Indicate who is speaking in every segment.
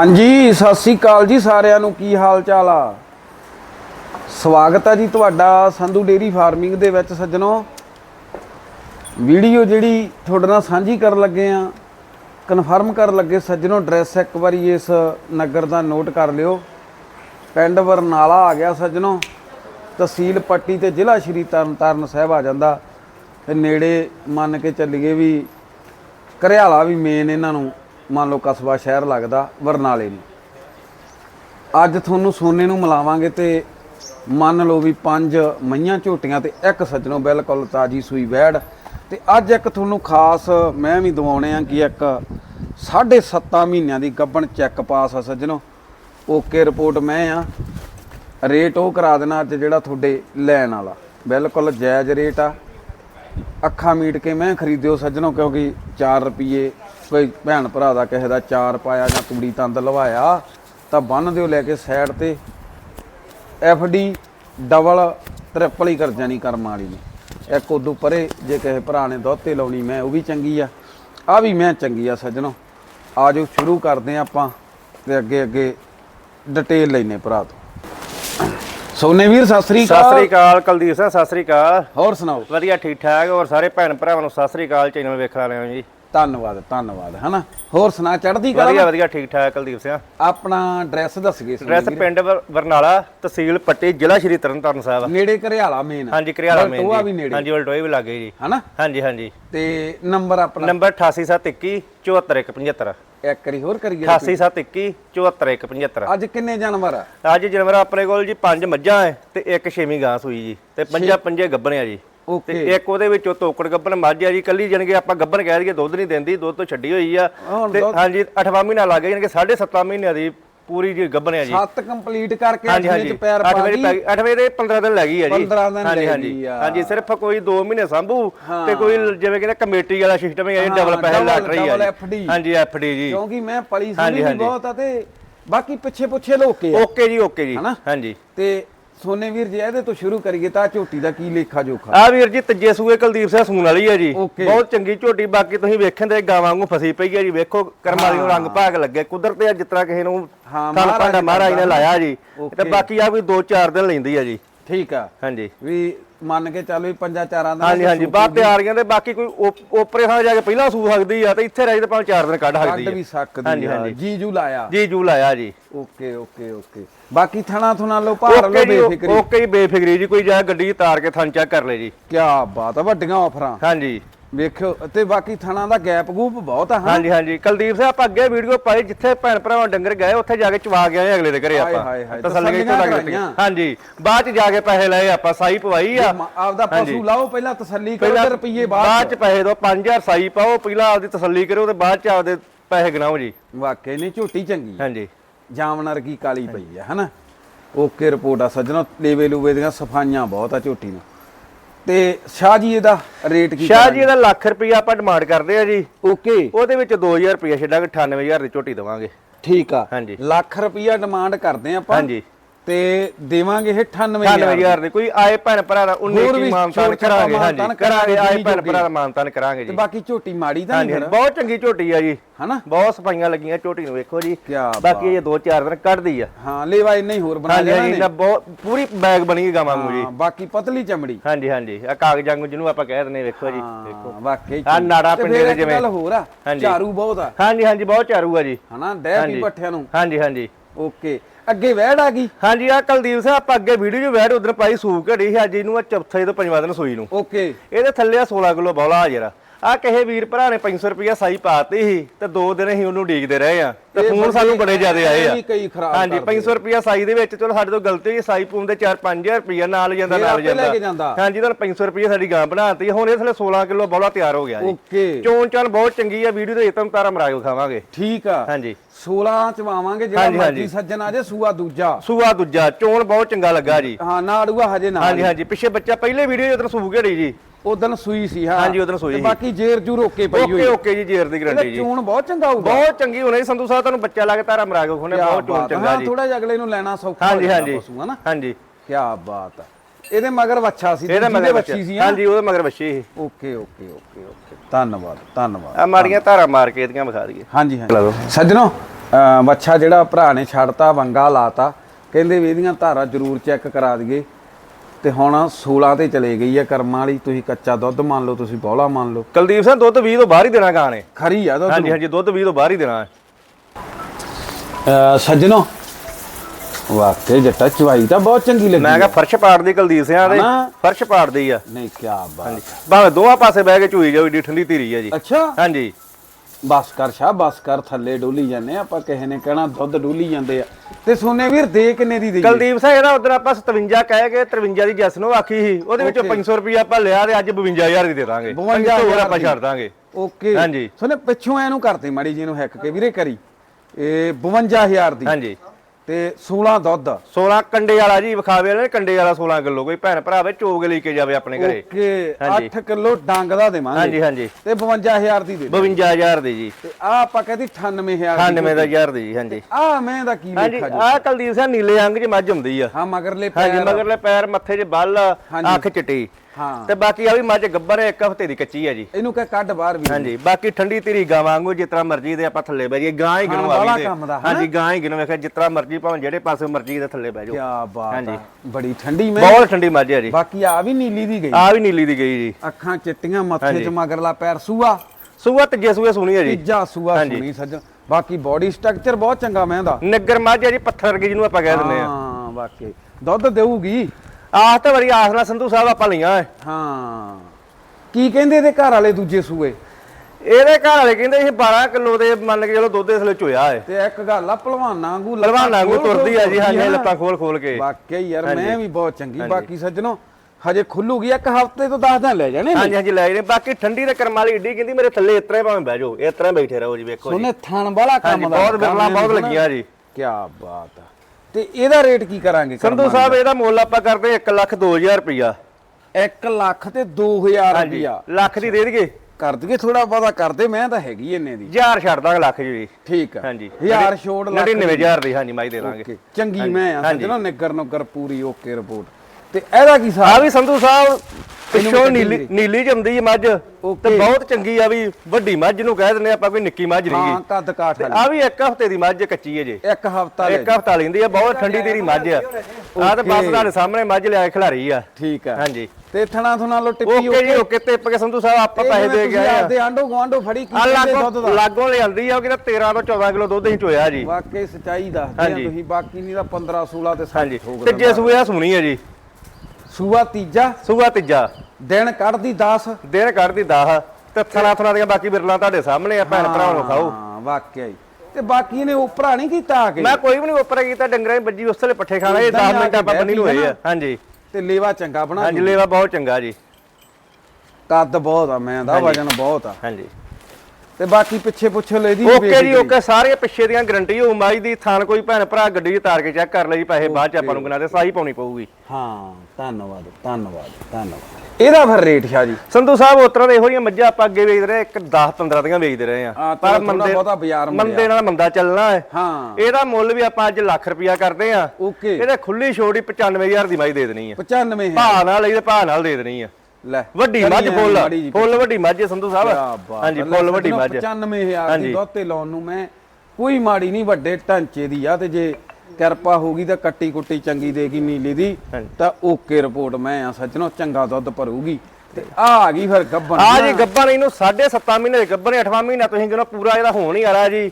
Speaker 1: ਹਾਂਜੀ, ਸਤਿ ਸ੍ਰੀ ਅਕਾਲ ਜੀ ਸਾਰਿਆਂ ਨੂੰ। ਕੀ ਹਾਲ ਚਾਲ ਆ? ਸਵਾਗਤ ਆ ਜੀ ਤੁਹਾਡਾ ਸੰਧੂ ਡੇਰੀ ਫਾਰਮਿੰਗ ਦੇ ਵਿੱਚ ਸੱਜਣੋ। ਵੀਡੀਓ ਜਿਹੜੀ ਤੁਹਾਡੇ ਨਾਲ ਸਾਂਝੀ ਕਰਨ ਲੱਗੇ ਆ, ਕਨਫਰਮ ਕਰਨ ਲੱਗੇ ਸੱਜਣੋ, ਐਡਰੈਸ ਇੱਕ ਵਾਰੀ ਇਸ ਨਗਰ ਦਾ ਨੋਟ ਕਰ ਲਿਓ। ਪਿੰਡ ਬਰਨਾਲਾ ਆ ਗਿਆ ਸੱਜਣੋ। ਤਹਿਸੀਲ ਪੱਟੀ ਤੇ ਜ਼ਿਲ੍ਹਾ ਸ਼੍ਰੀ ਤਰਨਤਾਰਨ ਸਾਹਿਬ ਆ ਜਾਂਦਾ। ਤੇ ਨੇੜੇ ਮੰਨ ਕੇ ਚੱਲੀਏ ਵੀ ਘਰਿਆਲਾ ਵੀ ਮੇਨ ਇਹਨਾਂ ਨੂੰ। ਮੰਨ ਲਓ ਕਸਬਾ ਸ਼ਹਿਰ ਲੱਗਦਾ ਬਰਨਾਲੇ ਨੂੰ। ਅੱਜ ਤੁਹਾਨੂੰ ਸੋਨੇ ਨੂੰ ਮਿਲਾਵਾਂਗੇ ਤੇ ਮੰਨ ਲਓ ਵੀ ਪੰਜ ਮਈਆਂ ਝੋਟੀਆਂ ਤੇ ਇੱਕ ਸੱਜਣੋ ਬਿਲਕੁਲ ਤਾਜੀ ਸੂਈ ਵੈੜ। ਤੇ ਅੱਜ ਇੱਕ ਤੁਹਾਨੂੰ ਖਾਸ ਮੈਂ ਵੀ ਦਵਾਉਣੇ ਆ ਕਿ ਇੱਕ 7.5 ਮਹੀਨਿਆਂ ਦੀ ਗੱਬਣ ਚੈੱਕ ਪਾਸ ਆ ਸੱਜਣੋ। ਓਕੇ ਰਿਪੋਰਟ ਮੈਂ ਆ। ਰੇਟ ਉਹ ਕਰਾ ਦੇਣਾ ਅੱਜ ਜਿਹੜਾ ਤੁਹਾਡੇ ਲੈਣ ਵਾਲਾ। ਬਿਲਕੁਲ ਜਾਇਜ਼ ਰੇਟ ਆ। ਅੱਖਾਂ ਮੀਟ ਕੇ ਮੈਂ ਖਰੀਦਿਓ ਸੱਜਣੋ, ਕਿਉਂਕਿ 4 ਰੁਪਏ ਕੋਈ ਭੈਣ ਭਰਾ ਦਾ ਕਿਸੇ ਦਾ ਚਾਰ ਪਾਇਆ ਜਾਂ ਤੂੜੀ ਤੰਦ ਲਵਾਇਆ ਤਾਂ ਬੰਨ ਦਿਓ ਲੈ ਕੇ ਸਾਈਡ ਤੇ। ਐਫ ਡੀ ਡਬਲ ਟ੍ਰਿਪਲ ਹੀ ਕਰ ਜਾਣੀ ਕਰਮ ਵਾਲੀ ਨੇ। ਇੱਕ ਉਦੋਂ ਪਰੇ ਜੇ ਕਿਸੇ ਭਰਾ ਨੇ ਦੁੱਧ ਤੇ ਲਾਉਣੀ ਮੈਂ ਉਹ ਵੀ ਚੰਗੀ ਆ। ਆ ਵੀ ਮੈਂ ਚੰਗੀ ਆ ਸੱਜਣੋ। ਆਜੋ ਸ਼ੁਰੂ ਕਰਦੇ ਆ ਆਪਾਂ ਤੇ ਅੱਗੇ ਅੱਗੇ ਡਿਟੇਲ ਲੈਨੇ ਭਰਾ ਤੋਂ। ਸੋਨੇ ਵੀਰ ਸਤਿ ਸ੍ਰੀ
Speaker 2: ਸਤਿ
Speaker 1: ਅਕਾਲ
Speaker 2: ਸ੍ਰੀ ਅਕਾਲ ਕੁਲਦੀਪ ਸਿੰਘ ਸਤਿ ਸ੍ਰੀ ਅਕਾਲ।
Speaker 1: ਹੋਰ ਸੁਣਾਓ?
Speaker 2: ਵਧੀਆ ਠੀਕ ਠਾਕ। ਹੋਰ ਸਾਰੇ ਭੈਣ ਭਰਾਵਾਂ ਨੂੰ ਸਤਿ ਸ੍ਰੀ ਅਕਾਲ ਚੈਨਲ ਵੇਖ ਰਹੇ ਹੋ ਜੀ।
Speaker 1: ਧੰਨਵਾਦ ਧੰਨਵਾਦ ਹਨਾ? ਹੋਰ ਸੁਣਾ ਚੜ੍ਹਦੀ ਕਲਾ
Speaker 2: ਵਧੀਆ ਵਧੀਆ ਠੀਕ ਠਾਕ ਕੁਲਦੀਪ ਸਿੰਘ।
Speaker 1: ਆਪਣਾ ਐਡਰੈਸ ਦੱਸ ਗਏ
Speaker 2: ਐਡਰੈਸ ਪਿੰਡ ਬਰ- ਬਰਨਾਲਾ ਤਹਿਸੀਲ ਪੱਟੀ ਜ਼ਿਲ੍ਹਾ ਸ਼੍ਰੀ ਤਰਨਤਾਰਨ ਸਾਹਿਬ।
Speaker 1: ਨੇੜੇ ਘਰਿਆਲਾ ਮੇਨ
Speaker 2: ਹਾਂਜੀ ਕਰਿਆਲਾ ਮੇਨ
Speaker 1: ਬਲਟੋਆ ਵੀ ਨੇੜੇ।
Speaker 2: ਹਾਂਜੀ ਵਲਟੋਏ ਵੀ ਲੱਗੇ ਜੀ।
Speaker 1: ਹਨਾ?
Speaker 2: ਹਾਂਜੀ ਹਾਂਜੀ।
Speaker 1: ਤੇ ਨੰਬਰ ਆਪਣਾ?
Speaker 2: ਨੰਬਰ 88721 74175
Speaker 1: ਇੱਕ ਵਾਰੀ ਹੋਰ ਕਰੀਏ
Speaker 2: 88721 74175
Speaker 1: ਅੱਜ ਕਿੰਨੇ ਜਾਨਵਰ ਆ?
Speaker 2: ਅੱਜ ਜਨਵਰ ਆਪਣੇ ਕੋਲ ਜੀ ਪੰਜ ਮੱਝਾਂ ਹੈ ਤੇ ਇੱਕ ਛੇਵੀਂ ਗਾਂ ਸੂਈ ਜੀ। ਤੇ ਪੰਜਾਂ ਪੰਜੇ ਗੱਭਣ ਆ ਜੀ। ਤੇ ਇੱਕ ਉਹਦੇ ਵਿੱਚੋਂ ਤੋਕੜ ਗੱਭਣ ਮੱਝ ਆ ਜੀ ਕੱਲੀ ਜਾਣਗੇ ਆਪਾਂ ਗੱਭਣ ਕਹਿ ਦਈਏ ਦੁੱਧ ਨਹੀਂ ਦਿੰਦੀ ਦੁੱਧ ਤੋਂ ਛੱਡੀ ਹੋਈ ਆ। ਤੇ ਹਾਂਜੀ 8ਵਾਂ ਮਹੀਨਾ ਲੱਗ ਗਿਆ ਜਾਣਗੇ 7.5 ਮਹੀਨਿਆਂ ਦੀ ਪੂਰੀ ਜੀ ਗੱਭਣ ਆ ਜੀ।
Speaker 1: ਸੱਤ ਕੰਪਲੀਟ ਕਰਕੇ
Speaker 2: ਹਾਂਜੀ
Speaker 1: ਚ ਪੈਰ
Speaker 2: 8
Speaker 1: ਪਾ ਗਈ
Speaker 2: ਪੈ ਗਈ 8 ਵਜੇ ਦੇ 15 ਦਿਨ ਲੱਗੀ ਆ ਜੀ।
Speaker 1: 15 ਦਿਨ
Speaker 2: ਹਾਂਜੀ ਹਾਂਜੀ। ਹਾਂਜੀ ਸਿਰਫ ਕੋਈ 2 ਮਹੀਨੇ ਸੰਭੂ ਤੇ ਕੋਈ ਜਿਵੇਂ ਕਹਿੰਦੇ ਕਮੇਟੀ ਵਾਲਾ ਸਿਸਟਮ ਹੈ
Speaker 1: ਹਾਂ,
Speaker 2: ਡਬਲ ਪੈਸੇ ਲੱਗ ਰਹੀ ਆ ਹਾਂਜੀ ਐਫਡੀ ਜੀ।
Speaker 1: ਕਿਉਂਕਿ ਮੈਂ ਪਲੀ
Speaker 2: ਹਾਂਜੀ।
Speaker 1: ਬਹੁਤ ਆ ਤੇ ਬਾਕੀ ਪਿੱਛੇ ਪੁੱਛੇ ਲੋਕੇ ਆ।
Speaker 2: ਓਕੇ ਜੀ ਓਕੇ ਜੀ? ਹਾਂਜੀ।
Speaker 1: ਤੇ ਸੋਨੇ ਵੀਰ ਜੀ ਇਹਦੇ ਤੋਂ ਸ਼ੁਰੂ ਕਰੀਏ ਤਾਂ ਝੋਟੀ ਦਾ ਕੀ ਲੇਖਾ ਜੋਖਾ?
Speaker 2: ਆ ਵੀਰ ਜੀ ਤੀਜੇ ਸੂਏ ਕੁਲਦੀਪ ਸਿੰਘ ਸੂਣ ਵਾਲੀ ਹੈ ਜੀ. ਬਹੁਤ ਚੰਗੀ ਝੋਟੀ ਬਾਕੀ ਤੁਸੀਂ ਵੇਖਣ ਦੇ ਗਾਵਾਂ ਵਾਂਗੂ ਫਸੀ ਪਈ ਹੈ ਜੀ। ਵੇਖੋ ਕਰਮਾਲੀ ਨੂੰ ਰੰਗ ਭਾਗ ਲੱਗੇ। ਕੁਦਰਤ ਆ ਜਿਸ ਤਰ੍ਹਾਂ ਕਿਸੇ ਨੂੰ
Speaker 1: ਹਾਂ, ਮਹਾਰਾਜ
Speaker 2: ਨੇ ਲਾਇਆ ਜੀ. ਤੇ ਬਾਕੀ ਆ ਵੀ 2-4 ਦਿਨ ਲੈਂਦੀ ਆ ਜੀ।
Speaker 1: ਠੀਕ ਆ।
Speaker 2: ਹਾਂਜੀ।
Speaker 1: ਵੀ ਮੰਨ ਕੇ ਚੱਲ ਵੀ ਪੰਜਾਂ ਚਾਰਾਂ ਦਾ
Speaker 2: ਹਾਂਜੀ ਹਾਂਜੀ ਬਾਹਰ ਤਿਆਰੀਆਂ ਤੇ ਬਾਕੀ ਕੋਈ ਓਪ- ਓਪਰੇ ਥਾਂ ਜਾ ਕੇ ਪਹਿਲਾਂ ਸੂ ਸਕਦੀ ਆ ਤੇ ਇੱਥੇ ਰਹਿ ਜੇ ਤਾਂ ਭਾਵੇਂ 4 ਦਿਨ ਕੱਢ
Speaker 1: ਕੱਢ
Speaker 2: ਸਕਦੀ
Speaker 1: ਵੀ
Speaker 2: ਆ
Speaker 1: ਸਕਦੀ
Speaker 2: ਹਾਂਜੀ,
Speaker 1: ਆ।
Speaker 2: ਹਾਂਜੀ।
Speaker 1: ਜੀ ਜੂ ਲਾਇਆ।
Speaker 2: ਜੀ ਜੂ ਲਾਇਆ ਜੀ।
Speaker 1: Okay okay okay. ਬਾਕੀ ਥਣਾ ਥੁਣਾ ਲੋ ਭਾਰ ਲੋ
Speaker 2: ਓਕੇ ਜੀ
Speaker 1: ਬੇਫਿਕਰੀ।
Speaker 2: ਓਕੇ ਜੀ ਬੇਫਿਕਰੀ ਜੀ। ਕੋਈ ਜਾ ਗੱਡੀ 'ਚ ਤਾਰ ਕੇ ਥਣ ਚੈੱਕ ਕਰ ਲੈ ਜੀ।
Speaker 1: ਕੀ ਬਾਤ ਆ ਵੱਡੀਆਂ ਆਫਰਾਂ।
Speaker 2: ਹਾਂਜੀ।
Speaker 1: ਵੇਖਿਓ ਤੇ ਬਾਕੀ ਥਣਾ ਦਾ ਗੈਪ ਗੂਪ ਬਹੁਤ ਆ ਹਾਂ
Speaker 2: ਹਾਂਜੀ ਹਾਂਜੀ। ਕੁਲਦੀਪ ਸਿੰਘ ਆਪਾਂ ਅੱਗੇ ਵੀਡੀਓ ਪਾਈ ਜਿੱਥੇ ਭੈਣ ਭਰਾਵਾਂ ਡੰਗਰ ਗਏ ਉੱਥੇ ਜਾ ਕੇ ਚਵਾ ਕੇ ਆਏ ਅਗਲੇ ਦੇ ਘਰੇ ਆਪਾਂ।
Speaker 1: ਤਸੱਲੀਆਂ
Speaker 2: ਤੋਂ ਲੱਗ
Speaker 1: ਕਰਾਈਆਂ।
Speaker 2: ਹਾਂਜੀ। ਬਾਅਦ ਚ ਜਾ ਕੇ ਪੈਸੇ ਲਏ ਆਪਾਂ ਸਾਈ ਪਵਾਈ ਆ।
Speaker 1: ਆਪਦਾ ਪਸ਼ੂ ਲਾਓ ਪਹਿਲਾਂ ਤਸੱਲੀ ਕਰੋ ਰੁਪਈਏ
Speaker 2: ਬਾਅਦ
Speaker 1: ਬਾਅਦ
Speaker 2: ਚ। ਪੈਸੇ ਦੋ 5000 ਸਾਈ ਪਾਓ ਪਹਿਲਾਂ ਆਪਦੀ ਤਸੱਲੀ ਕਰੋ ਤੇ ਬਾਅਦ ਚ ਆਪਦੇ ਪੈਸੇ ਗਿਣਾਓ ਜੀ।
Speaker 1: ਵਾਕਈ ਨਹੀਂ ਝੋਟੀ ਚੰਗੀ।
Speaker 2: ਹਾਂਜੀ।
Speaker 1: ਜਾਮਨਰ ਕੀ ਕਾਲੀ ਪਈ ਆ ਹਨਾ? ਓਕੇ ਰਿਪੋਰਟ ਆ ਸੱਜਣੋ ਲੇਵੇ ਲੂਵੇ ਦੀਆਂ ਸਫਾਈਆਂ ਬਹੁਤ ਆ ਝੋਟੀ ਨੂੰ। ਤੇ ਸ਼ਾਹ ਜੀ ਇਹਦਾ ਰੇਟ ਕੀ
Speaker 2: ਸ਼ਾਹ ਜੀ ਇਹਦਾ ਲੱਖ ਰੁਪਈਆ ਆਪਾਂ ਡਿਮਾਂਡ ਕਰਦੇ ਆ ਜੀ।
Speaker 1: ਓਕੇ
Speaker 2: ਉਹਦੇ ਵਿੱਚ 2000 ਰੁਪਈਆ ਛੱਡਾਂਗੇ 98000 ਦੀ ਝੋਟੀ ਦਵਾਂਗੇ।
Speaker 1: ਠੀਕ ਆ।
Speaker 2: ਹਾਂਜੀ।
Speaker 1: ਲੱਖ ਰੁਪਈਆ ਡਿਮਾਂਡ ਕਰਦੇ ਆਪਾਂ।
Speaker 2: ਹਾਂਜੀ।
Speaker 1: ਤੇ ਦੇਵਾਂਗੇ ਇਹ 98000
Speaker 2: 98000 ਦੀ ਕੋਈ ਆਏ ਭੈਣ ਭਰਾ ਦਾ 19
Speaker 1: ਹੋਰ
Speaker 2: ਕੀ ਮਾਨਤਾਨ ਕਰਾਂਗੇ? ਹਾਂਜੀ ਕਰਾਂਗੇ ਆਏ ਭੈਣ ਭਰਾ ਦਾ ਮਾਨਤਾਨ ਕਰਾਂਗੇ
Speaker 1: ਤੇ
Speaker 2: ਜੀ।
Speaker 1: ਬਾਕੀ ਝੋਟੀ ਮਾੜੀ ਤਾਂ ਨਹੀਂ
Speaker 2: ਬਹੁਤ ਚੰਗੀ ਝੋਟੀ ਆ ਜੀ।
Speaker 1: ਹਨਾ?
Speaker 2: ਬਹੁਤ ਸਫਾਈਆਂ ਲੱਗੀਆਂ ਝੋਟੀ ਨੂੰ ਵੇਖੋ ਜੀ। ਬਾਕੀ ਇਹ ਦੋ ਚਾਰ ਦਿਨ ਕੱਢਦੀ ਆ।
Speaker 1: ਹਾਂ ਲੇਵਾ ਇੰਨਾ ਹੀ ਹੋਰ ਬਣਾ
Speaker 2: ਹਾਂਜੀ
Speaker 1: ਨੇ
Speaker 2: ਬਹੁਤ ਪੂਰੀ ਬੈਗ ਬਣੀ ਗਾਵਾਂ ਨੂੰ ਜੀ।
Speaker 1: ਹਾਂ, ਬਾਕੀ ਪਤਲੀ ਚਮੜੀ।
Speaker 2: ਹਾਂਜੀ ਹਾਂਜੀ ਆ ਕਾਗਜ਼ਾਂ ਨੂੰ ਜਿਹਨੂੰ ਆਪਾਂ ਕਹਿ ਦਿੰਦੇ ਵੇਖੋ ਜੀ ਵੇਖੋ।
Speaker 1: ਵਾਕਈ
Speaker 2: ਆਹ ਨਾੜਾਂ ਪਿੰਡੇ ਦੇ ਜਿਵੇਂ।
Speaker 1: ਗੱਲ ਹੋਰ ਆ। ਝਾਰੂ ਬਹੁਤ ਆ।
Speaker 2: ਹਾਂਜੀ ਹਾਂਜੀ ਬਹੁਤ ਚਾਰੂ ਆ ਜੀ।
Speaker 1: ਹਨਾ ਡਹਿ ਪੀ ਪੱਠਿਆਂ ਨੂੰ।
Speaker 2: ਹਾਂਜੀ ਹਾਂਜੀ।
Speaker 1: ਓਕੇ। ਅੱਗੇ ਵਹਿੜ ਆ ਗਈ।
Speaker 2: ਹਾਂਜੀ ਆ ਕੁਲਦੀਪ ਸਿੰਘ ਆਪਾਂ ਅੱਗੇ ਵੀਡੀਓ 'ਚ ਵੈਡ ਉਧਰ ਪਾਈ ਸੂਕ ਘੜੀ ਸੀ ਅੱਜ ਇਹਨੂੰ ਆ ਚੌਥੇ ਤੋਂ ਪੰਜਵਾਂ ਦਿਨ ਸੂਈ ਨੂੰ।
Speaker 1: ਓਕੇ
Speaker 2: ਇਹਦੇ ਥੱਲੇ ਆ 16 ਕਿਲੋ ਬੌਲਾ ਆ ਜਰਾ। ਆ ਕਿਸੇ ਵੀਰ ਭਰਾ ਨੇ 500 ਰੁਪਇਆ ਸਾਈ ਪਾਤੀ ਸੀ ਤੇ ਦੋ ਦਿਨ ਅਸੀਂ ਉਹਨੂੰ ਡੀਕਦੇ ਰਹੇ ਆ ਤੇ ਫੋਨ ਸਾਨੂੰ ਬੜੇ ਜ਼ਿਆਦੇ ਆਏ ਆ। ਹਾਂਜੀ
Speaker 1: ਕਰਦੇ
Speaker 2: 500 ਰੁਪਇਆ ਸਾਈ ਦੇ ਵਿੱਚ ਚਲੋ ਸਾਡੇ ਤੋਂ ਗਲਤੀ ਹੋਈ ਸਾਈ ਪੂੰਦੇ 4-5000 ਰੁਪਇਆ ਨਾਲ ਜਾਂਦਾ ਨਾਲ ਜਾਂਦਾ।
Speaker 1: ਜਾਂਦਾ।
Speaker 2: ਹਾਂਜੀ ਤਾਂ 500 ਰੁਪਇਆ ਸਾਡੀ ਗਾਂ ਬਣਾਤੀ ਹੁਣ ਇਹ ਥੱਲੇ 16 ਕਿਲੋ ਬੌਲਾ ਤਿਆਰ ਹੋ ਗਿਆ ਜੀ।
Speaker 1: ਓਕੇ।
Speaker 2: ਚੋਣ ਚਾਣ ਬਹੁਤ ਚੰਗੀ ਆ ਵੀਡੀਓ ਤੇ ਇਤਮ ਤਾਰਾ ਮਰਾ ਕੇ ਖਾਵਾਂਗੇ।
Speaker 1: ਠੀਕ ਆ।
Speaker 2: ਹਾਂਜੀ।
Speaker 1: 16 ਚਵਾਵਾਂਗੇ ਜਿਹੜਾ ਮਰਜ਼ੀ। ਸੱਜਣ ਆ ਜੇ ਸੂਆ ਦੂਜਾ।
Speaker 2: ਸੂਆ ਦੂਜਾ ਚੋਣ ਬਹੁਤ ਚੰਗਾ ਲੱਗਾ ਜੀ।
Speaker 1: ਹਾਂ ਨਾੜੂਆ ਹਜੇ ਨਾਲ।
Speaker 2: ਹਾਂਜੀ ਹਾਂਜੀ ਪਿੱਛੇ ਬੱਚਾ ਪਹਿਲੇ ਵੀਡੀਓ ਉਧਰ ਸੂ ਘੜੀ ਜੀ।
Speaker 1: ਉਦੋਂ ਸੂਈ ਸੀ ਹਾਂ।
Speaker 2: ਹਾਂਜੀ, ਉਦੋਂ ਸੂਈ ਸੀ।
Speaker 1: ਬਾਕੀ ਜੇਰ ਜੂਰ ਓਕੇ ਪਈ ਹੋਈ।
Speaker 2: ਓਕੇ ਓਕੇ ਜੀ ਜੇਰ ਦੀ ਗਰੰਟੀ ਜੀ।
Speaker 1: ਚੂਣ ਬਹੁਤ ਚੰਗਾ ਹੋਊਗਾ
Speaker 2: ਬਹੁਤ ਚੰਗੀ ਹੋਣੀ ਸੰਧੂ ਸਾਹਿਬ ਤੁਹਾਨੂੰ ਬੱਚਾ ਲਾ ਕੇ ਤਾਰਾ ਮਰਾ ਕੇ ਖੋਨੇ ਬਹੁਤ ਚੋਣ ਚੰਗਾ ਜੀ।
Speaker 1: ਥੋੜਾ ਜਿਹਾ ਅਗਲੇ ਨੂੰ ਲੈਣਾ ਸੌਖਾ ਹੋ
Speaker 2: ਹਾਂਜੀ ਹਾਂਜੀ।
Speaker 1: ਪਸ਼ੂ ਹਨਾ?
Speaker 2: ਹਾਂਜੀ।
Speaker 1: ਕੀ ਬਾਤ ਆ। ਇਹਦੇ ਮਗਰ ਵੱਛਾ ਸੀ
Speaker 2: ਇਹਦਾ ਮਗਰ
Speaker 1: ਵੱਛੀ ਸੀ ਹਾਂ
Speaker 2: ਹਾਂਜੀ ਉਹਦੇ ਮਗਰ ਬੱਚੀ ਸੀ।
Speaker 1: Okay okay okay okay. ਧੰਨਵਾਦ ਧੰਨਵਾਦ
Speaker 2: ਆ ਮਾਰੀਆਂ ਧਾਰਾ ਮਾਰ ਕੇ ਇਹਦੀਆਂ ਵਿਖਾ ਦਈਏ।
Speaker 1: ਹਾਂਜੀ ਹਾਂਜੀ। ਸੱਜਣੋ ਵੱਛਾ ਜਿਹੜਾ ਭਰਾ ਨੇ ਛੱਡਤਾ ਵੰਗਾ ਲਾਤਾ ਕਹਿੰਦੇ ਵੀ ਇਹਦੀਆਂ ਧਾਰਾਂ ਜ਼ਰੂਰ ਚੈੱਕ ਕਰਾ ਦਈਏ। ਤੇ ਹੁਣ 16 ਤੇ ਚਲੇ ਗਈ ਹੈ ਕਰਮਾਂ ਵਾਲੀ ਤੁਸੀਂ ਕੱਚਾ ਦੁੱਧ ਮੰਨ ਲਓ ਤੁਸੀਂ ਬੌਲਾ ਮੰਨ ਲਓ।
Speaker 2: ਕੁਲਦੀਪ ਸਿੰਘ ਦੁੱਧ 20 ਤੋਂ ਬਾਹਰ ਹੀ ਦੇਣਾ ਗਾਂ ਨੇ
Speaker 1: ਖਰੀ ਆ ਦੁੱਧ
Speaker 2: ਹਾਂਜੀ ਹਾਂਜੀ ਦੁੱਧ 20 ਤੋਂ ਬਾਹਰ ਹੀ ਦੇਣਾ। ਹੈ
Speaker 1: ਸੱਜਣੋ ਵਾਕਈ ਜੱਟਾ ਚਵਾਈ ਤਾਂ ਬਹੁਤ ਚੰਗੀ ਲੱਗੀ
Speaker 2: ਮੈਂ ਕਿਹਾ ਫਰਸ਼ ਪਾੜਦੀ ਕੁਲਦੀਪ ਸਿੰਘਾਂ ਦੇ? ਫਰਸ਼ ਪਾੜਦੀ ਆ।
Speaker 1: ਨਹੀਂ ਕੀ ਬਾਤ
Speaker 2: ਭਾਵੇਂ ਦੋਵਾਂ ਪਾਸੇ ਬਹਿ ਕੇ ਝੂਈ ਜਾਓ ਏਡੀ ਠੰਡੀ ਧੀਰੀ ਆ ਜੀ।
Speaker 1: ਅੱਛਾ?
Speaker 2: ਹਾਂਜੀ।
Speaker 1: ਬਸ ਕਰ ਸ਼ਾ ਬਸ ਕਰ ਥੱਲੇ ਡੋਲੀ ਜਾਂਦੇ ਆ ਆਪਾਂ ਕਿਸੇ ਨੇ ਕਹਿਣਾ ਦੁੱਧ ਡੋਲੀ ਜਾਂਦੇ ਆ। ਤੇ ਸੋਨੇ ਵੀਰ ਦੇ ਕਿੰਨੇ ਦੀ ਦੇਈਏ?
Speaker 2: ਕੁਲਦੀਪ ਸਿੰਘ ਇਹਦਾ ਉਦੋਂ ਆਪਾਂ 57 ਕਹਿ ਕੇ 53 ਦੀ ਜੈਸ ਨੂੰ ਆਖੀ ਸੀ। ਉਹਦੇ ਵਿੱਚੋਂ 500 ਰੁਪਏ ਆਪਾਂ ਲਿਆ ਤੇ ਅੱਜ 52000 ਦੀ ਦੇ ਦਾਂਗੇ।
Speaker 1: 52,000
Speaker 2: ਹੋਰ ਆਪਾਂ। ਛੱਡ ਦਾਂਗੇ।
Speaker 1: ਓਕੇ
Speaker 2: ਹਾਂਜੀ।
Speaker 1: ਸੋਨੇ ਪਿੱਛੋਂ ਐਨੂੰ ਕਰਤੇ ਮਾੜੀ ਜੀ ਨੂੰ ਹੈਕ ਕੇ। ਵੀਰੇ ਕਰੀ। ਇਹ 52000 ਦੀ।
Speaker 2: ਹਾਂਜੀ।
Speaker 1: ਤੇ 16 ਦੁੱਧ।
Speaker 2: 16 ਕੰਡੇ ਵਾਲਾ ਜੀ ਵਿਖਾਵੇ ਵਾਲੇ ਕੰਡੇ ਵਾਲਾ 16 ਕਿਲੋ। ਕੋਈ ਭੈਣ ਭਰਾ ਵੇ ਚੋਗ ਲੈ ਕੇ ਜਾਵੇ ਆਪਣੇ ਘਰੇ।
Speaker 1: ਓਕੇ
Speaker 2: ਹਾਂਜੀ।
Speaker 1: 8 ਕਿਲੋ ਡੰਗ ਦਾ ਦੇਵਾਂਗੇ।
Speaker 2: ਹਾਂਜੀ ਹਾਂਜੀ।
Speaker 1: ਤੇ 52000 ਦੀ ਦੇ ਦਿਓ।
Speaker 2: 52000 ਦੀ ਜੀ।
Speaker 1: ਤੇ ਆ ਆਪਾਂ ਕਹਿੰਦੀ 98000 ਦੀ
Speaker 2: 98 ਦਾ ਜੀ ਹਾਂਜੀ।
Speaker 1: ਆ ਮੈਂ ਦਾ ਕੀ ਲਿਖਾ ਜੀ?
Speaker 2: ਆਹ ਕੁਲਦੀਪ ਸਿੰਘ ਨੀਲੇ ਅੰਗ ਚ ਮੱਝ ਹੁੰਦੀ ਆ।
Speaker 1: ਹਾਂ ਮਗਰਲੇ
Speaker 2: ਹਾਂਜੀ ਮਗਰਲੇ ਪੈਰ ਮੱਥੇ 'ਚ ਬੱਲ। ਅੱਖ ਚਿੱਟੀ
Speaker 1: ਹਾਂ।
Speaker 2: ਤੇ ਬਾਕੀ ਆ ਵੀ ਮੱਝ ਗੱਬਰ ਹੈ, ਇੱਕ ਹਫ਼ਤੇ ਦੀ ਕੱਚੀ ਆ ਜੀ।
Speaker 1: ਇਹਨੂੰ ਕਹਿ ਕੱਢ ਬਾਹਰ ਵੀ।
Speaker 2: ਹਾਂਜੀ ਬਾਕੀ ਠੰਡੀ ਤੇਰੀ ਗਾਂ ਵਾਂਗੂ ਜਿਸ ਤਰ੍ਹਾਂ ਮਰਜ਼ੀ ਦੇ ਆਪਾਂ ਥੱਲੇ ਬਹਿ ਜਾਈਏ ਗਾਂ ਹੀ ਗਿਣੋ ਆ ਵੀ ਹਾਂਜੀ ਗਾਂ ਹੀ ਗਿਣੋ ਵੇਖਿਆ ਜਿਸ ਤਰ੍ਹਾਂ ਮਰਜ਼ੀ ਭਾਵੇਂ ਜਿਹੜੇ ਪਾਸੇ ਮਰਜ਼ੀ ਦੇ ਥੱਲੇ ਬਹਿ ਜਾਓ।
Speaker 1: ਕੀ ਬਾਤ
Speaker 2: ਹਾਂਜੀ।
Speaker 1: ਬੜੀ ਠੰਡੀ ਮੈਂ।
Speaker 2: ਬਹੁਤ ਠੰਡੀ ਮੱਝ ਹੈ ਜੀ।
Speaker 1: ਬਾਕੀ ਆ ਵੀ ਨੀਲੀ ਦੀ ਗਈ।
Speaker 2: ਆ ਵੀ ਨੀਲੀ ਦੀ ਗਈ ਜੀ।
Speaker 1: ਅੱਖਾਂ ਚਿੱਟੀਆਂ ਮੱਥੇ 'ਚ। ਮਗਰਲਾ ਪੈਰ ਸੂਆ।
Speaker 2: ਸੂਆ ਤੀਜੇ ਸੂਏ ਸੁਣੀ ਹੈ ਜੀ।
Speaker 1: ਤੀਜਾ ਸੂਆ। ਸੁਣੀ ਸੱਜਣ। ਬਾਕੀ ਬਾਡੀ ਸਟਰਕਚਰ ਬਹੁਤ ਚੰਗਾ ਮੈਂ ਦਾ
Speaker 2: ਨਗਰ ਮੱਝ ਹੈ ਜੀ ਪੱਥਰ ਵਰਗੀ ਜਿਹਨੂੰ ਆਪਾਂ ਕਹਿ ਦਿੰਦੇ ਆ
Speaker 1: ਹਾਂ ਵਾਕਈ। ਦੁੱਧ ਦੇਊਗੀ।
Speaker 2: ਆਹ ਤੇ ਵਰੀ ਆਸ ਨਾਲ ਸੰਧੂ ਸਾਹਿਬ ਆਪਾਂ ਲਈਆਂ ਐ।
Speaker 1: ਹਾਂ। ਕੀ ਕਹਿੰਦੇ ਇਹਦੇ ਘਰ ਵਾਲੇ ਦੂਜੇ ਸੂਏ?
Speaker 2: ਇਹਦੇ ਘਰ ਵਾਲੇ ਕਹਿੰਦੇ ਸੀ 12 ਕਿਲੋ ਦੇ ਮੰਨ ਕੇ ਚਲੋ ਦੁੱਧ ਇਸ ਲਈ ਚੋਇਆ ਹੈ
Speaker 1: ਤੇ ਇੱਕ ਗੱਲ ਆ ਭਲਵਾਨਾਂ ਵਾਂਗੂ
Speaker 2: ਲਾਂਗੂ
Speaker 1: ਖੋਲ-ਖੋਲ
Speaker 2: ਤੁਰਦੀ ਆ ਜੀ ਹਾਂਜੀ। ਲੱਤਾਂ ਖੋਲ ਖੋਲ ਕੇ।
Speaker 1: ਵਾਕਈ ਯਾਰ। ਮੈਂ ਵੀ ਬਹੁਤ ਚੰਗੀ ਬਾਕੀ ਸੱਜਣੋ ਹਜੇ ਖੁੱਲੂਗੀ ਇੱਕ ਹਫ਼ਤੇ ਤੋਂ 10 ਦਿਨ ਲੈ ਜਾਣੇ ਨੇ।
Speaker 2: ਹਾਂਜੀ ਹਾਂਜੀ ਲੈ ਜਨੇ ਬਾਕੀ ਠੰਡੀ ਤੇ ਕਰਮ ਵਾਲੀ ਏਡੀ ਕਹਿੰਦੀ ਮੇਰੇ ਥੱਲੇ ਇਤਰੇ ਭਾਵੇਂ ਬਹਿ ਜਾਓ ਇਤਰੇ ਬੈਠੇ ਰਹੋ ਜੀ ਵੇਖੋ ਜੀ।
Speaker 1: ਥਣ ਵਾਲਾ ਕੰਮ ਦਾ
Speaker 2: ਬਹੁਤ ਬਿਰਲਾ ਬਹੁਤ ਲੱਗੀਆਂ ਜੀ।
Speaker 1: ਕੀ ਬਾਤ ਆ। ਤੇ ਇਹਦਾ ਰੇਟ ਕੀ ਕਰਾਂਗੇ
Speaker 2: ਸੰਧੂ ਸਾਹਿਬ ਇਹਦਾ ਮੁੱਲ ਆਪਾਂ ਕਰਦੇ 1 ਲੱਖ 2000 ਰੁਪਇਆ
Speaker 1: 1 ਲੱਖ ਤੇ 2000
Speaker 2: ਹਾਂਜੀ
Speaker 1: ਰੁਪਿਆ
Speaker 2: ਲੱਖ ਦੀ ਦੇ ਦਈਏ?
Speaker 1: ਕਰ ਦਈਏ ਥੋੜਾ ਬਹੁਤਾ ਕਰਦੇ ਮੈਂ ਤਾਂ ਹੈਗੀ ਇੰਨੇ ਦੀ।
Speaker 2: ਹਜ਼ਾਰ ਛੱਡ ਦਾਂਗੇ ਲੱਖ ਜੀ।
Speaker 1: ਠੀਕ ਆ।
Speaker 2: ਹਾਂਜੀ।
Speaker 1: ਹਜ਼ਾਰ ਛੋੜ ਲੱਖ
Speaker 2: 99000 ਦੀ। ਹਾਂਜੀ ਮਾਈ ਦੇ ਦਾਂਗੇ।
Speaker 1: ਚੰਗੀ ਮੈਂ ਆ। ਸੱਜਣੋ ਨਿੱਗਰ ਨੁੱਗਰ ਪੂਰੀ ਓਕੇ ਰਿਪੋਰਟ। ਤੇ ਇਹਦਾ ਕੀ
Speaker 2: ਆ
Speaker 1: ਹਿਸਾਬ
Speaker 2: ਵੀ ਸੰਧੂ ਸਾਹਿਬ ਪਿੱਛੋਂ ਨੀਲੀ। ਨੀਲੀ ਜੰਮਦੀ ਹੈ ਮੱਝ। ਤੇ ਬਹੁਤ ਚੰਗੀ ਆ ਵੀ ਵੱਡੀ ਮੱਝ ਨੂੰ ਕਹਿ ਦਿੰਦੇ ਆਪਾਂ ਕੋਈ ਨਿੱਕੀ ਮੱਝ ਨਹੀਂ
Speaker 1: ਹਾਂ
Speaker 2: ਗੀ
Speaker 1: ਕੱਦ ਕਾਠ ਵਾਲੀ।
Speaker 2: ਆ ਵੀ ਇੱਕ ਹਫ਼ਤੇ ਦੀ ਮੱਝ ਕੱਚੀ ਹੈ ਜੀ।
Speaker 1: ਇੱਕ ਹਫਤਾ
Speaker 2: ਇੱਕ ਹਫ਼ਤਾ ਲੈਂਦੀ ਆ ਬਹੁਤ ਠੰਡੀ ਤੇਰੀ ਮੱਝ ਆ। ਆ ਤੇ ਬਸ ਤੁਹਾਡੇ ਸਾਹਮਣੇ ਮੱਝ ਲਿਆ ਕੇ ਖਿਲਾਰੀ ਆ।
Speaker 1: ਠੀਕ ਆ।
Speaker 2: ਹਾਂਜੀ।
Speaker 1: ਤੇ ਥਣਾ ਥੁਣਾ ਲੋ ਟਿੱਪੀ
Speaker 2: ਓਕੇ ਜੀ ਓਕੇ। ਤੇ ਕੇ ਸੰਧੂ ਸਾਹਿਬ ਆਪਾਂ ਪੈਸੇ ਦੇ ਗਏ ਆ।
Speaker 1: ਆਪਦੇ ਆਂਡੋ ਗਵਾਂਡੋ ਫੜੀ
Speaker 2: ਆ
Speaker 1: ਕੀ ਕਹਿੰਦੇ ਦੁੱਧ
Speaker 2: ਲਾਗੋਂ
Speaker 1: ਦਾ।
Speaker 2: ਲਾਗੋਂ ਲਿਆਂਦੀ ਆ ਉਹ ਕਿਤੇ 13 ਤੋਂ 14 ਕਿਲੋ ਦੁੱਧ ਹੀ ਚੋਇਆ ਜੀ।
Speaker 1: ਵਾਕਈ ਸਚਾਈ ਦੱਸਦੇ ਆ। ਤੁਸੀਂ ਬਾਕੀ ਨਹੀਂ ਤਾਂ 15 16 ਤੇ
Speaker 2: ਹਾਂਜੀ।
Speaker 1: ਠੋਕ
Speaker 2: ਤੇ ਜੇ ਸੂਆ ਸੁਣੀ ਹੈ ਜੀ।
Speaker 1: ਸੂਆ ਤੀਜਾ?
Speaker 2: ਸੂਆ ਤੀਜਾ।
Speaker 1: ਦਿਨ ਕੱਢਦੀ 10
Speaker 2: ਦਿਨ ਕੱਢਦੀ 10 ਤੇ ਥਣਾ ਥਣਾ ਦੀਆਂ ਬਾਕੀ ਬਿਰਲਾਂ ਤੁਹਾਡੇ ਸਾਹਮਣੇ ਆ ਭੈਣ ਭਰਾਵਾਂ ਨੂੰ ਖਾਓ।
Speaker 1: ਹਾਂ ਵਾਕਈ ਤੇ ਬਾਕੀ ਨੇ ਉਪਰਾ ਨਹੀਂ ਕੀਤਾ ਆ ਕੇ।
Speaker 2: ਮੈਂ ਕੋਈ ਵੀ ਨਹੀਂ ਉੱਪਰ ਕੀਤਾ ਡੰਗਰਾਂ ਦੀ ਬੱਜੀ ਉਸ ਵੇਲੇ ਪੱਠੇ ਖਾਣਾ ਇਹ
Speaker 1: ਏਦਾਂ ਹੀ
Speaker 2: 10
Speaker 1: ਆ
Speaker 2: ਮਿੰਟ ਆਪਾਂ ਬੰਨੀ ਨੂੰ ਹੋਏ ਆ। ਹਾਂਜੀ।
Speaker 1: ਤੇ ਲੇਵਾ ਚੰਗਾ ਬਣਾ
Speaker 2: ਹਾਂਜੀ ਲੇਵਾ ਬਹੁਤ ਚੰਗਾ ਜੀ।
Speaker 1: ਕੱਦ ਬਹੁਤ ਆ ਮੈਂ ਦਾ ਵਜਨ ਬਹੁਤ ਆ।
Speaker 2: ਹਾਂਜੀ।
Speaker 1: ਤੇ ਬਾਕੀ ਪਿੱਛੇ ਪੁੱਛੋ ਲੈ ਦੀ
Speaker 2: ਓਕੇ ਜੀ। ਓਕੇ ਸਾਰੇ ਪਿੱਛੇ ਦੀਆਂ ਗਰੰਟੀ ਹੋ ਮਾਈ ਦੀ ਥਾਨ ਕੋਈ ਭੈਣ ਭਰਾ ਗੱਡੀ 'ਚ ਤਾਰ ਕੇ ਚੈੱਕ ਕਰ ਲਈ ਪੈਸੇ ਬਾਅਦ ਚ ਆਪਾਂ ਨੂੰ ਗਿਣਾ ਦੇ ਸਾਈ ਪਾਉਣੀ ਪਊਗੀ।
Speaker 1: ਹਾਂ ਧੰਨਵਾਦ ਧੰਨਵਾਦ ਧੰਨਵਾਦ। ਇਹਦਾ ਫਿਰ ਰੇਟ ਸ਼ਾ ਜੀ?
Speaker 2: ਸੰਧੂ ਸਾਹਿਬ ਉਤਰਾਂ ਦੇ ਇਹੋ ਜਿਹੀਆਂ ਮੱਝਾਂ ਆਪਾਂ ਅੱਗੇ ਵੇਚਦੇ ਰਹੇ ਇੱਕ 10 15 ਦੀਆਂ ਵੇਚਦੇ ਰਹੇ ਆ
Speaker 1: ਪਰ ਮੰਦੇ ਬਹੁਤਾ ਬਾਜ਼ਾਰ
Speaker 2: ਮੰਦੇ ਨਾਲ ਮੰਦਾ ਚੱਲਣਾ ਹੈ।
Speaker 1: ਹਾਂ।
Speaker 2: ਇਹਦਾ ਮੁੱਲ ਵੀ ਆਪਾਂ ਅੱਜ ਲੱਖ ਰੁਪਿਆ ਕਰਦੇ ਆ
Speaker 1: ਓਕੇ।
Speaker 2: ਇਹਦੇ ਖੁੱਲੀ ਛੋੜ ਹੀ 95000 ਦੀ ਮਾਈ ਦੇ ਦੇਣੀ ਆ
Speaker 1: 95 ਹੈ
Speaker 2: ਭਾਅ ਨਾਲ ਲਈ ਤੇ ਭਾਅ ਨਾਲ ਦੇ ਦੇਣੀ ਆ
Speaker 1: ਲੈ
Speaker 2: ਵੱਡੀ
Speaker 1: ਕਰੀ
Speaker 2: ਮੱਝ
Speaker 1: ਐ
Speaker 2: ਫੁੱਲ
Speaker 1: ਮਾੜੀ ਜਿਹੀ।
Speaker 2: ਫੁੱਲ ਵੱਡੀ ਮੱਝ ਹੈ ਸੰਧੂ
Speaker 1: ਕਿਆ
Speaker 2: ਸਾਹਿਬ
Speaker 1: ਬਾਤ
Speaker 2: ਹਾਂਜੀ
Speaker 1: ਹੈ। ਲੈ
Speaker 2: ਫੁੱਲ ਵੱਡੀ ਮੱਝ
Speaker 1: 95000 ਦੀ
Speaker 2: ਹਾਂਜੀ।
Speaker 1: ਦੋਤੇ ਲਾਉਣ ਨੂੰ ਮੈਂ ਕੋਈ ਮਾੜੀ ਨਹੀਂ ਵੱਡੇ ਢਾਂਚੇ ਦੀ ਆ ਤੇ ਜੇ ਕਿਰਪਾ ਹੋਗੀ ਤਾਂ ਕੱਟੀ ਕੁੱਟੀ ਚੰਗੀ ਦੇਗੀ ਨੀਲੀ ਦੀ। ਤਾਂ ਓਕੇ ਰਿਪੋਰਟ ਮੈਂ ਆ ਸੱਜਣੋ ਚੰਗਾ ਦੁੱਧ ਭਰੂਗੀ। ਤੇ ਆ ਆ ਗਈ ਫਿਰ ਗੱਬਣ
Speaker 2: ਆ ਜੀ ਗੱਬਣ ਇਹਨੂੰ 7.5 ਮਹੀਨੇ ਦੇ ਗੱਬਣ 8ਵਾਂ ਮਹੀਨਾ ਤੁਸੀਂ ਕਹਿੰਦੇ ਪੂਰਾ ਇਹਦਾ ਹੋਣ ਹੀ ਵਾਲਾ ਜੀ।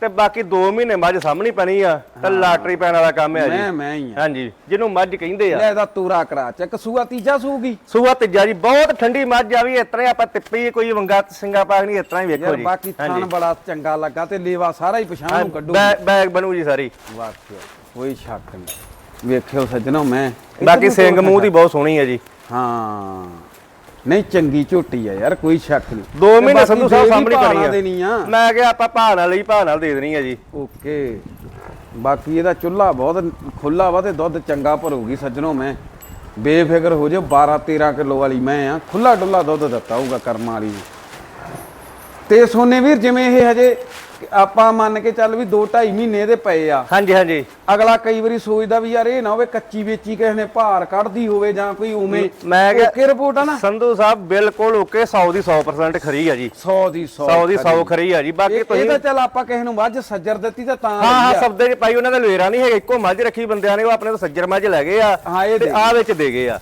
Speaker 2: ਤੇ ਬਾਕੀ 2 ਮਹੀਨੇ ਮੱਝ ਸਾਹਮਣੀ ਪੈਣੀ ਆ ਤੇ ਲਾਟਰੀ ਪੈਣ ਵਾਲਾ ਕੰਮ ਹੈ ਜੀ।
Speaker 1: ਮੈਂ ਮੈਂ ਹੀ ਆ।
Speaker 2: ਹਾਂਜੀ ਜਿਹਨੂੰ ਮੱਝ ਕਹਿੰਦੇ ਆ।
Speaker 1: ਲੈ ਇਹਦਾ ਤੂਰਾ ਕਰਾ ਚੱਕ ਸੂਆ ਤੀਜਾ ਸੂਗੀ।
Speaker 2: ਸੂਆ ਤੀਜਾ ਜੀ ਬਹੁਤ ਠੰਡੀ ਮੱਝ ਆ ਵੀ ਇਸ ਤਰ੍ਹਾਂ ਆਪਾਂ ਤਿੱਪੀ ਕੋਈ ਵੰਗਾ ਸਿੰਘਾ ਪਾਕ ਨਹੀਂ ਇਸ ਤਰ੍ਹਾਂ ਹੀ ਵੇਖੋ ਜੀ।
Speaker 1: ਬਾਕੀ ਥਣ ਬੜਾ ਚੰਗਾ ਲੱਗਾ ਤੇ ਲੇਵਾ ਸਾਰਾ ਹੀ ਪਛਾਣ ਨੂੰ ਕੱਢੂ
Speaker 2: ਬੈਗ ਬੈਗ ਬਣੂ ਜੀ ਸਾਰੀ।
Speaker 1: ਵਾਕਿਆ ਕੋਈ ਸ਼ੱਕ ਨਹੀਂ। ਵੇਖਿਓ ਸੱਜਣੋ ਮੈਂ
Speaker 2: ਬਾਕੀ ਸਿੰਘ ਮੂੰਹ ਦੀ ਬਹੁਤ ਸੋਹਣੀ ਹੈ ਜੀ।
Speaker 1: ਹਾਂ। ਨਹੀਂ ਚੰਗੀ ਝੋਟੀ ਆ ਯਾਰ ਕੋਈ ਸ਼ੱਕ ਨਹੀਂ।
Speaker 2: ਦੋ
Speaker 1: ਤੇ
Speaker 2: ਮਹੀਨੇ
Speaker 1: ਬਾਕੀ
Speaker 2: ਸੰਧੂ ਸਾਹਿਬ
Speaker 1: ਦੇ ਵੀ
Speaker 2: ਸਾਹਮਣੇ
Speaker 1: ਭਾਅ ਨਾਲ ਦੇਣੀ ਆ।
Speaker 2: ਮੈਂ ਕਿਹਾ ਆਪਾਂ ਭਾਅ ਨਾਲ ਲਈ ਭਾਅ ਨਾਲ ਦੇ ਦੇਣੀ ਆ ਜੀ।
Speaker 1: ਓਕੇ। ਬਾਕੀ ਇਹਦਾ ਚੁੱਲ੍ਹਾ ਬਹੁਤ ਖੁੱਲਾ ਵਾ ਤੇ ਦੁੱਧ ਚੰਗਾ ਭਰੂਗੀ ਸੱਜਣੋ ਮੈਂ। ਬੇਫਿਕਰ ਹੋ ਜਾਓ 12 13 ਕਿਲੋ ਵਾਲੀ ਮੈਂ ਆ। ਖੁੱਲਾ ਡੁੱਲਾ ਦੁੱਧ ਦਿੱਤਾ ਹੋਊਗਾ ਕਰਮਾਂ ਵਾਲੀ ਨੂੰ। ਤੇ ਸੋਨੇ ਵੀਰ ਜਿਵੇਂ ਇਹ ਹਜੇ ਆਪਾਂ ਮੰਨ ਕੇ ਚੱਲ ਵੀ 2 2.5 ਮਹੀਨੇ ਦੇ ਪਏ ਆ।
Speaker 2: ਹਾਂਜੀ ਹਾਂਜੀ।
Speaker 1: ਅਗਲਾ ਕਈ ਵਾਰੀ ਸੋਚਦਾ ਵੀ ਯਾਰ ਇਹ ਨਾ ਹੋਵੇ ਕੱਚੀ ਵੇਚੀ ਕਿਸੇ ਨੇ ਭਾਰ ਕੱਢਦੀ ਹੋਵੇ ਜਾਂ ਕੋਈ ਉਵੇਂ
Speaker 2: ਮੈਂ ਕਿਹਾ-
Speaker 1: ਓਕੇ ਰਿਪੋਰਟ ਆ ਨਾ।
Speaker 2: ਸੰਧੂ ਸਾਹਿਬ ਬਿਲਕੁਲ ਓਕੇ 100 ਦੀ 100% ਖਰੀ ਆ ਜੀ।
Speaker 1: 100 ਦੀ 100
Speaker 2: 100 ਦੀ 100 ਖਰੀ। ਆ ਜੀ। ਬਾਕੀ ਤੁਸੀਂ
Speaker 1: ਇਹ ਤਾਂ ਚੱਲ ਆਪਾਂ ਕਿਸੇ ਨੂੰ ਮੱਝ ਸੱਜਰ ਦਿੱਤੀ ਤਾਂ ਤਾਂ
Speaker 2: ਹਾਂ ਹਾਂ। ਸਬਦੇ ਚ ਪਾਈ ਉਹਨਾਂ ਦੇ ਲਵੇਰਾ ਨਹੀਂ ਹੈਗਾ। ਇੱਕੋ ਮੱਝ ਰੱਖੀ ਬੰਦਿਆਂ ਨੇ ਉਹ ਆਪਣੇ ਤੋਂ ਸੱਜਰ ਮੱਝ ਲੈ ਗਏ ਆ ਤੇ ਆ ਵਿੱਚ ਦੇ ਗਏ ਆ।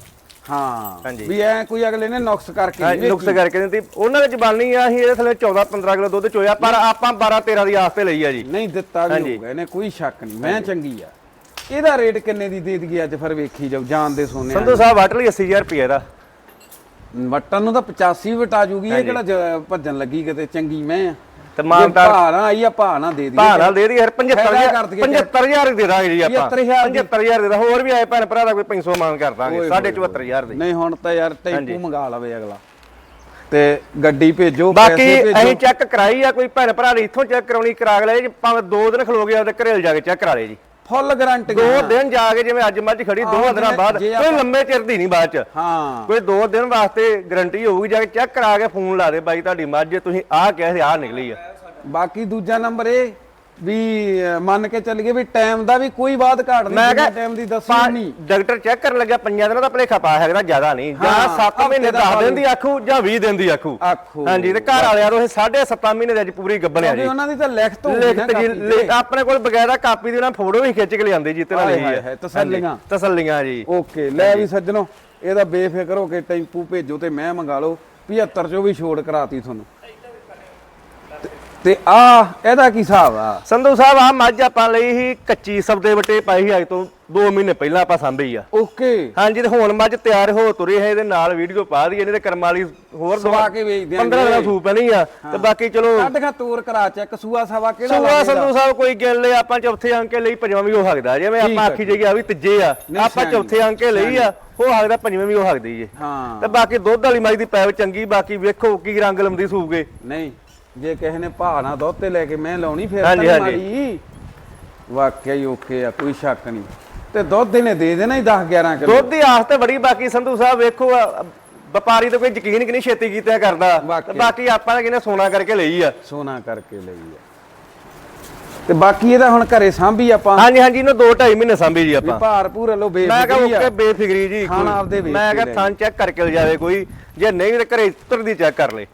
Speaker 1: ਹਾਂ।
Speaker 2: ਹਾਂਜੀ।
Speaker 1: ਵੀ ਐ ਕੋਈ ਅਗਲੇ ਨੇ ਨੁਕਸ ਕਰਕੇ
Speaker 2: ਨੁਕਸ ਕਰਕੇ ਦਿੱਤੀ। ਉਹਨਾਂ ਦੇ ਜ਼ਬਾਨੀ ਆ ਅਸੀਂ ਇਹਦੇ ਥੱਲੇ 14 15 ਕਿਲੋ ਦੁੱਧ ਚੋਇਆ ਪਰ ਆਪਾਂ 12 13 ਦੀ ਆਸ ਤੇ ਲਈ ਆ ਜੀ।
Speaker 1: ਨਹੀਂ ਦਿੱਤਾ ਵੀ
Speaker 2: ਹਾਂਜੀ।
Speaker 1: ਹੋਊਗਾ ਇਹਨੇ ਕੋਈ ਸ਼ੱਕ ਨਹੀਂ। ਮੈਂ ਚੰਗੀ ਆ। ਇਹਦਾ ਰੇਟ ਕਿੰਨੇ ਦੀ ਦੇ ਦਈਏ ਅੱਜ ਫਿਰ ਵੇਖੀ ਜਾਓ ਜਾਣ ਦੇ ਸੋਨੇ
Speaker 2: ਸੰਧੂ ਸਾਹਿਬ ਵੱਟ ਲਈ 80000 ਰੁਪਏ ਦਾ।
Speaker 1: ਵਟਨ ਨੂੰ ਤਾਂ 85 ਵਟਾ ਜੂਗੀ ਇਹ ਕਿਹੜਾ ਜ- ਭੱਜਣ ਲੱਗੀ ਕਿਤੇ ਚੰਗੀ ਮੈਂ ਆ।
Speaker 2: ਤੇ ਮਾਨਦਾਰ
Speaker 1: ਭਾਣਾ ਆਈ ਆ ਭਾਣਾ ਦੇ
Speaker 2: ਭਾਅ ਨਾਲ ਦੇ ਦੀ ਯਾਰ
Speaker 1: ਫਾਇਦਾ
Speaker 2: 75000
Speaker 1: ਕਰ ਦਈਏ।
Speaker 2: 75000 ਦੇ ਦਾਂਗੇ ਜੀ ਆਪਾਂ।
Speaker 1: 75,000 ਦੀ।
Speaker 2: 75000 ਦੇ ਦਾਂ ਹੋਰ ਵੀ ਆਏ ਭੈਣ ਭਰਾ ਦਾ ਕੋਈ 500 ਮਾਨ ਕਰ ਦਾਂਗੇ।
Speaker 1: ਓਏ
Speaker 2: 74000 ਦੇ।
Speaker 1: ਨਹੀਂ ਹੁਣ ਤਾਂ ਯਾਰ। ਟੈਂਪੂ ਮੰਗਾ ਲਵੇ ਅਗਲਾ। ਤੇ ਗੱਡੀ ਭੇਜੋ
Speaker 2: ਬਾਕੀ ਅਸੀਂ ਚੈੱਕ ਕਰਾਈ ਆ ਕੋਈ ਭੈਣ ਭਰਾ ਨੇ ਇੱਥੋਂ ਚੈੱਕ ਕਰਾਉਣੀ ਕਰਾ ਲੈ ਜੀ। ਭਾਵੇਂ 2 ਦਿਨ ਖਲੋ ਗਿਆ ਉਹਦੇ ਘਰੇ ਜਾ ਕੇ ਚੈੱਕ ਕਰਾ ਲੇ ਜੀ।
Speaker 1: ਫੁੱਲ ਗਾਰੰਟੀ
Speaker 2: ਦੋ ਦਿਨ ਜਾ ਕੇ ਜਿਵੇਂ ਅੱਜ ਮੱਝ ਖੜੀ ਦੋ ਦਿਨਾਂ ਬਾਅਦ ਕੋਈ ਲੰਮੇ ਚਿਰ ਦੀ ਨਹੀਂ ਬਾਅਦ ਚ।
Speaker 1: ਹਾਂ।
Speaker 2: ਕੋਈ 2 ਦਿਨ ਵਾਸਤੇ ਗਾਰੰਟੀ ਹੋਊਗੀ ਜਾ ਕੇ ਚੈੱਕ ਕਰਾ ਕੇ ਫੋਨ ਲਾ ਦੇ ਬਾਈ ਤੁਹਾਡੀ ਮੱਝ ਤੁਸੀਂ ਆਹ ਕਿਹਾ ਸੀ ਆਹ ਨਿਕਲੀ ਆ।
Speaker 1: ਬਾਕੀ ਦੂਜਾ ਨੰਬਰ ਇਹ ਵੀ ਮੰਨ ਕੇ ਚੱਲੀਏ ਵੀ ਟਾਈਮ ਦਾ ਵੀ ਕੋਈ ਬਾਤ ਘਾਟ ਨਹੀਂ
Speaker 2: ਮੈਂ ਕਿਹਾ
Speaker 1: ਟਾਈਮ ਦੀ ਦੱਸੀ ਨਹੀਂ
Speaker 2: ਡਾਕਟਰ ਚੈੱਕ ਕਰਨ ਲੱਗਿਆ ਪੰਜਾਂ ਦਿਨਾਂ ਦਾ ਭਲੇਖਾ ਪਾ ਹੈਗਾ ਜ਼ਿਆਦਾ ਨਹੀਂ। ਜਾਂ
Speaker 1: ਹਾਂ,
Speaker 2: 7
Speaker 1: ਹਫ਼ਤੇ
Speaker 2: ਮਹੀਨੇ
Speaker 1: ਦਾ
Speaker 2: 10 ਦਿਨ ਦੀ ਆਖੂ ਜਾਂ 20 ਦਿਨ ਦੀ ਆਖੂ।
Speaker 1: ਆਖੋ।
Speaker 2: ਹਾਂਜੀ ਤੇ ਘਰ ਵਾਲਿਆਂ ਨੂੰ ਇਹ 7.5 ਮਹੀਨੇ ਦੇ ਅੱਜ ਪੂਰੀ ਗੱਬਣਿਆ
Speaker 1: ਵੀ
Speaker 2: ਜੀ।
Speaker 1: ਉਹਨਾਂ ਦੀ ਤਾਂ ਲਿਖਤ ਹੋਊਗੀ ਨਾ
Speaker 2: ਲਿਖਤ ਜੀ
Speaker 1: ਕਾਪੀ ਤੇ।
Speaker 2: ਲਿਖ- ਆਪਣੇ ਕੋਲ ਬਗੈਰਾ ਕਾਪੀ ਦੀ ਉਹਨਾਂ ਫੋਟੋ ਵੀ ਖਿੱਚ ਕੇ ਲਿਆਂਦੇ ਜੀ ਤੇ ਨਾਲ
Speaker 1: ਹਾਏ
Speaker 2: ਇਹੀ
Speaker 1: ਹਾਏ
Speaker 2: ਹੈ।
Speaker 1: ਤਸੱਲੀਆਂ।
Speaker 2: ਹਾਂਜੀ, ਤਸੱਲੀਆਂ। ਜੀ।
Speaker 1: ਓਕੇ ਲੈ ਵੀ ਸੱਜਣੋ ਇਹਦਾ ਬੇਫਿਕਰ ਹੋ ਕੇ ਟੈਂਪੂ ਭੇਜੋ ਤੇ ਮੈਂ ਮੰਗਾ ਲਓ 75 ਚੋਂ ਵੀ ਛੋੜ ਕਰਾਤੀ ਤੁਹਾਨੂੰ। ਤੇ- ਆ ਇਹਦਾ ਕੀ ਹਿਸਾਬ ਆ?
Speaker 2: ਸੰਧੂ ਸਾਹਿਬ ਆ ਮੱਝ ਆਪਾਂ ਲਈ ਸੀ ਕੱਚੀ ਸਬਦੇ ਵਟੇ ਪਾਈ ਸੀ ਅੱਜ ਤੋਂ 2 ਮਹੀਨੇ ਪਹਿਲਾਂ ਆਪਾਂ ਸਾਂਭੀ ਆ।
Speaker 1: ਓਕੇ।
Speaker 2: ਹਾਂਜੀ ਤੇ ਹੁਣ ਮੱਝ ਤਿਆਰ ਹੋ ਤੁਰੀ ਹੈ ਇਹਦੇ ਨਾਲ ਵੀਡੀਓ ਪਾ ਦਈਏ ਇਹਦੇ ਕਰਮ ਵਾਲੀ ਹੋਰ
Speaker 1: ਸਵਾ ਕੇ ਵੇਚ ਦਿਆਂਗੇ
Speaker 2: 15 ਦਿਨ ਸੂਪ ਨਹੀਂ ਆ ਤੇ ਬਾਕੀ ਚਲੋ
Speaker 1: ਕੱਢ ਖਾ ਤੋਰ ਕਰਾ ਚੈੱਕ ਸੂਆ ਸਵਾ ਕਿਹੜਾ
Speaker 2: ਸੁਆ? ਸੰਧੂ ਸਾਹਿਬ ਕੋਈ ਗਿਣ ਲੈ ਆਪਾਂ ਚੌਥੇ ਅੰਕੇ ਲਈ ਪੰਜਵਾਂ ਵੀ ਹੋ ਸਕਦਾ ਜਿਵੇਂ ਆਪਾਂ ਆਖੀ ਜਾਈਏ ਆ ਵੀ ਤੀਜੇ ਆ ਆਪਾਂ ਚੌਥੇ ਅੰਕੇ ਲਈ ਆ ਹੋ ਸਕਦਾ ਪੰਜਵੇਂ ਵੀ ਹੋ ਸਕਦੀ ਜੇ
Speaker 1: ਹਾਂ।
Speaker 2: ਤੇ ਬਾਕੀ ਦੁੱਧ ਵਾਲੀ ਮੱਝ ਦੀ ਪੈਵ ਚੰਗੀ ਬਾਕੀ ਵੇਖੋ ਕੀ ਰੰਗ ਲੰਦੀ ਸੂਗੇ
Speaker 1: ਨਹੀਂ। ਜੇ ਕਿਸੇ ਨੇ ਭਾਣਾ ਦੁੱਧ ਤੇ ਲੈ ਕੇ ਮੈਂ ਲਾਉਣੀ ਫਿਰ ਤਾਂ
Speaker 2: ਹਾਂਜੀ,
Speaker 1: ਨਹੀਂ
Speaker 2: ਹਾਂਜੀ।
Speaker 1: ਮਾੜੀ ਵਾਕਿਆ ਹੀ ਓਕੇ ਆ ਕੋਈ ਸ਼ੱਕ ਨਹੀਂ। ਤੇ ਦੁੱਧ ਇਹਨੇ ਦੇ ਦੇਣਾ ਹੀ 10 11 ਕਿਲੋ।
Speaker 2: ਦੁੱਧ ਦੀ ਆਸ ਤੇ ਬੜੀ ਬਾਕੀ ਸੰਧੂ ਸਾਹਿਬ ਵੇਖੋ ਆ, ਵਪਾਰੀ ਤੇ ਕੋਈ ਯਕੀਨ ਕਿ ਨਹੀਂ ਛੇਤੀ ਕੀਤਾ ਕਰਦਾ।
Speaker 1: ਵਾਕਈ।
Speaker 2: ਬਾਕੀ ਆਪਾਂ ਤਾਂ ਕਹਿੰਦੇ ਸੋਨਾ ਕਰਕੇ ਲਈ ਆ।
Speaker 1: ਸੋਨਾ ਕਰਕੇ ਲਈ ਆ। ਤੇ ਬਾਕੀ ਇਹਦਾ ਹੁਣ ਘਰੇ ਸਾਂਭੀ ਆਪਾਂ।
Speaker 2: ਹਾਂਜੀ ਹਾਂਜੀ ਇਹਨੂੰ 2 2.5 ਮਹੀਨੇ ਸੰਭੀ ਜੀ
Speaker 1: ਵੀ
Speaker 2: ਆਪਾਂ।
Speaker 1: ਭਾਰ ਭੂਰ ਲੋ
Speaker 2: ਮੈਂ ਕਹਾਂ
Speaker 1: ਬੇਫਿਕਰੀ ਆ।
Speaker 2: ਓਕੇ ਬੇਫਿਕਰੀ ਜੀ
Speaker 1: ਖਾਣਾ
Speaker 2: ਕੋਈ।
Speaker 1: ਆਪਦੇ ਵੇਚ
Speaker 2: ਮੈਂ
Speaker 1: ਕੇ
Speaker 2: ਕਹਾਂ
Speaker 1: ਲੈ
Speaker 2: ਥਾਂ ਚੈੱਕ ਕਰਕੇ ਲਿਜਾਵੇ ਕੋਈ। ਜੇ ਨਹੀਂ ਤੇ ਘਰੇ ਉਤਰਦੀ ਚੈੱਕ ਕਰ ਲੇ।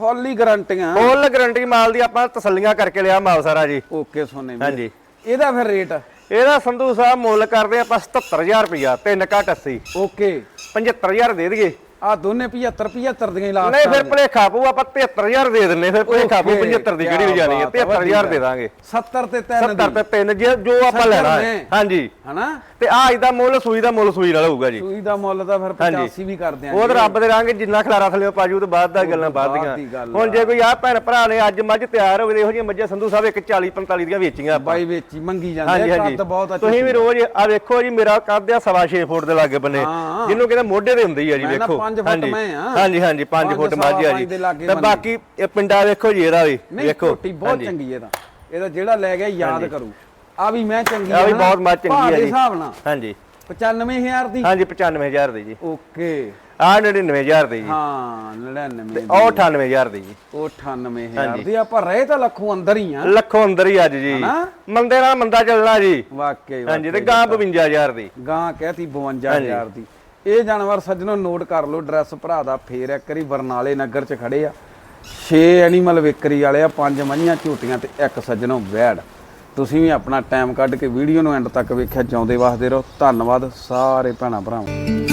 Speaker 1: ਫੁੱਲ ਹੀ ਗਾਰੰਟੀਆਂ।
Speaker 2: ਫੁੱਲ ਗਾਰੰਟੀ ਮਾਲ ਦੀ ਆਪਾਂ ਤਸੱਲੀਆਂ ਕਰਕੇ ਲਿਆ ਮਾਲ ਸਾਰਾ ਜੀ।
Speaker 1: ਓਕੇ ਸੋਨੇ ਵੀਰ।
Speaker 2: ਹਾਂਜੀ।
Speaker 1: ਇਹਦਾ ਫਿਰ ਰੇਟ?
Speaker 2: ਇਹਦਾ ਸੰਧੂ ਸਾਹਿਬ ਮੁੱਲ ਕਰਦੇ ਆਪਾਂ 77000 ਰੁਪਇਆ 3 ਘੱਟ 80
Speaker 1: ਓਕੇ।
Speaker 2: 75000 ਦੇ ਦੇਈਏ।
Speaker 1: ਆ ਦੋਨੇ 75 75 ਦੀਆਂ ਹੀ ਲਾਸਟ
Speaker 2: ਨਹੀਂ ਫਿਰ ਭਲੇਖਾ ਪਊ ਆਪਾਂ 73000 ਦੇ ਦਿੰਨੇ ਫਿਰ ਭਲੇਖਾ ਪਊ
Speaker 1: ਓਕੇ,
Speaker 2: 75 ਦੀ ਕਿਹੜੀ ਵਜਾਣੀ ਹੈ?
Speaker 1: ਬਾਤ ਆ,
Speaker 2: 73000 ਦੇ ਦਾਂਗੇ।
Speaker 1: 70 ਤੇ 3
Speaker 2: 70 ਤੇ 3 ਜੇ ਜੋ ਆਪਾਂ
Speaker 1: 70
Speaker 2: ਲੈਣਾ ਹੈ। ਹਾਂਜੀ।
Speaker 1: ਹਨਾ?
Speaker 2: ਤੇ ਆ ਇਹਦਾ ਮੁੱਲ ਸੂਈ ਦਾ ਮੁੱਲ ਸੂਈ ਨਾਲ ਹੋਊਗਾ ਜੀ।
Speaker 1: ਸੂਈ ਦਾ ਮੁੱਲ ਤਾਂ ਫਿਰ 85 ਵੀ ਕਰਦੇ ਆਂ
Speaker 2: ਉਹ ਰੱਬ ਦੇ ਰੰਗ ਜਿੰਨਾ ਖਲਾਰਾ ਥੱਲੇ ਪਾਜੂ ਤੇ ਬਾਅਦ ਦਾ ਗੱਲਾਂ ਬਾਅਦ ਦੀਆਂ। ਹੁਣ ਜੇ ਕੋਈ ਆ ਭੈਣ ਭਰਾ ਨੇ ਅੱਜ ਮੱਝ ਤਿਆਰ ਹੋਵੇ ਇਹੋ ਜਿਹੀਆਂ ਮੱਝਾਂ ਸੰਧੂ ਸਾਹਿਬ ਇੱਕ 40 45 ਦੀਆਂ ਵੇਚੀਆਂ ਆਪਾਂ।
Speaker 1: ਬਾਈ ਵੇਚੀ ਮੰਗੀ ਜਾਂਦੇ ਆ ਕੱਦ ਬਹੁਤ ਅੱਛਾ
Speaker 2: ਤੁਸੀਂ ਵੀ ਰੋਜ਼ ਆ ਵੇਖੋ ਜੀ ਮੇਰਾ ਕੱਦ ਆ ਸਵਾ 6 ਫੁੱਟ ਦੇ ਲਾਗੇ ਬੰਨੇ। ਜਿਹਨੂੰ ਕਹਿੰਦੇ ਮੋਢੇ ਦੇ ਹੁੰਦੀ ਆ ਜੀ ਵੇਖੋ।
Speaker 1: ਪੰਜ ਫੁੱਟ
Speaker 2: ਹਾਂਜੀ।
Speaker 1: ਮੈਂ ਆ।
Speaker 2: ਹਾਂਜੀ ਹਾਂਜੀ 5
Speaker 1: ਪੰਜ
Speaker 2: ਫੁੱਟ ਮੱਝ ਆ ਜੀ। ਤੇ। ਬਾਕੀ ਇਹ ਪਿੰਡਾ ਵੇਖੋ ਜੀ ਇਹਦਾ ਵੀ ਵੇਖੋ।
Speaker 1: ਝੋਟੀ ਬਹੁਤ ਚੰਗੀ ਇਹਦਾ। ਇਹਦਾ ਜਿਹੜਾ ਲੈ ਗਿਆ ਯਾਦ ਕਰੂ। ਆ ਵੀ ਮੈਂ ਚੰਗੀ
Speaker 2: ਆ ਵੀ ਬਹੁਤ ਮੱਝ ਚੰਗੀ ਆ ਜੀ।
Speaker 1: ਹਿਸਾਬ ਨਾਲ।
Speaker 2: ਹਾਂਜੀ।
Speaker 1: 95000 ਦੀ।
Speaker 2: ਹਾਂਜੀ 95000 ਦੀ ਜੀ।
Speaker 1: ਓਕੇ।
Speaker 2: ਆ 99000 ਦੀ ਜੀ।
Speaker 1: ਹਾਂ 99 ਦੀ।
Speaker 2: ਉਹ 98000 ਦੀ ਜੀ।
Speaker 1: ਉਹ 98000 ਦੀ। ਆਪਾਂ ਰਹੇ ਤਾਂ ਲੱਖੋਂ ਅੰਦਰ ਹੀ ਆ।
Speaker 2: ਲੱਖੋਂ ਅੰਦਰ ਹੀ ਅੱਜ ਜੀ? ਮੰਦੇ ਨਾਲ ਮੰਦਾ ਚੱਲਣਾ ਜੀ।
Speaker 1: ਵਾਕਈ
Speaker 2: ਹਾਂਜੀ ਤੇ ਗਾਂ 52000 ਦੀ।
Speaker 1: ਗਾਂ ਕਹਿਤੀ 52000 ਦੀ। ਇਹ ਜਾਨਵਰ ਸੱਜਣੋ ਨੋਟ ਕਰ ਲਓ ਐਡਰੈਸ ਭਰਾ ਦਾ ਫੇਰ ਇੱਕ ਵਾਰੀ ਬਰਨਾਲੇ ਨਗਰ ਚ ਖੜੇ ਆ। 6 ਐਨੀਮਲ ਵਿਕਰੀ ਵਾਲੇ ਆ, ਪੰਜ ਮੱਝਾਂ ਝੂਟੀਆਂ ਤੇ ਇੱਕ ਸੱਜਣੋ ਵੈੜ। ਤੁਸੀਂ ਵੀ ਆਪਣਾ ਟਾਈਮ ਕੱਢ ਕੇ ਵੀਡੀਓ ਨੂੰ ਐਂਡ ਤੱਕ ਵੇਖਿਆ ਚਾਹੁੰਦੇ ਵਾਸਦੇ ਰਹੋ। ਧੰਨਵਾਦ ਸਾਰੇ ਭੈਣਾਂ ਭਰਾਵਾਂ।